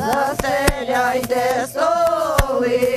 застеляйте столи,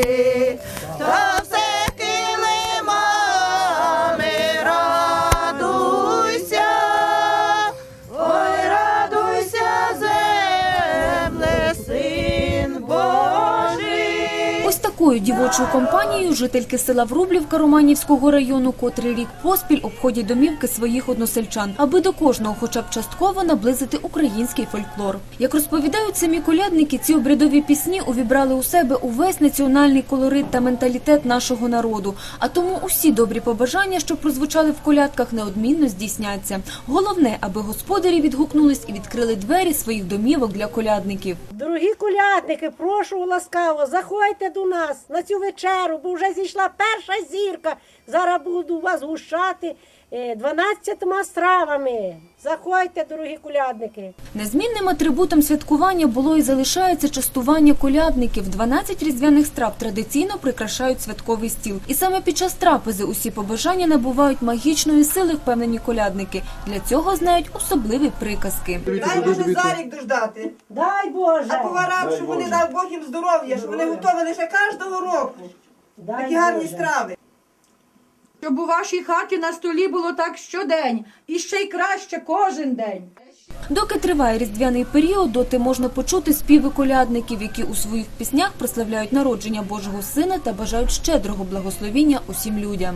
такою дівочою компанією жительки села Врублівка Романівського району котрий рік поспіль обходять домівки своїх односельчан, аби до кожного хоча б частково наблизити український фольклор. Як розповідають самі колядники, ці обрядові пісні увібрали у себе увесь національний колорит та менталітет нашого народу. А тому усі добрі побажання, що прозвучали в колядках, неодмінно здійсняться. Головне, аби господарі відгукнулись і відкрили двері своїх домівок для колядників. Дорогі колядники, прошу ласкаво, заходьте до нас на цю вечеру, бо вже зійшла перша зірка. Зараз буду вас гущати е, 12 стравами. Заходьте, дорогі колядники. Незмінним атрибутом святкування було і залишається частування колядників. 12 різдвяних страв традиційно прикрашають святковий стіл. І саме під час трапези усі побажання набувають магічної сили, впевнені колядники. Для цього знають особливі приказки. Дай Боже за рік дождати. Дай Боже! А поварам, щоб вони дав Бог їм здоров'я, щоб вони готували ще кожного року. Дай Такі гарні Боже. страви. Щоб у вашій хаті на столі було так щодень, і ще й краще кожен день. Доки триває різдвяний період, доти можна почути співи колядників, які у своїх піснях прославляють народження Божого Сина та бажають щедрого благословіння усім людям.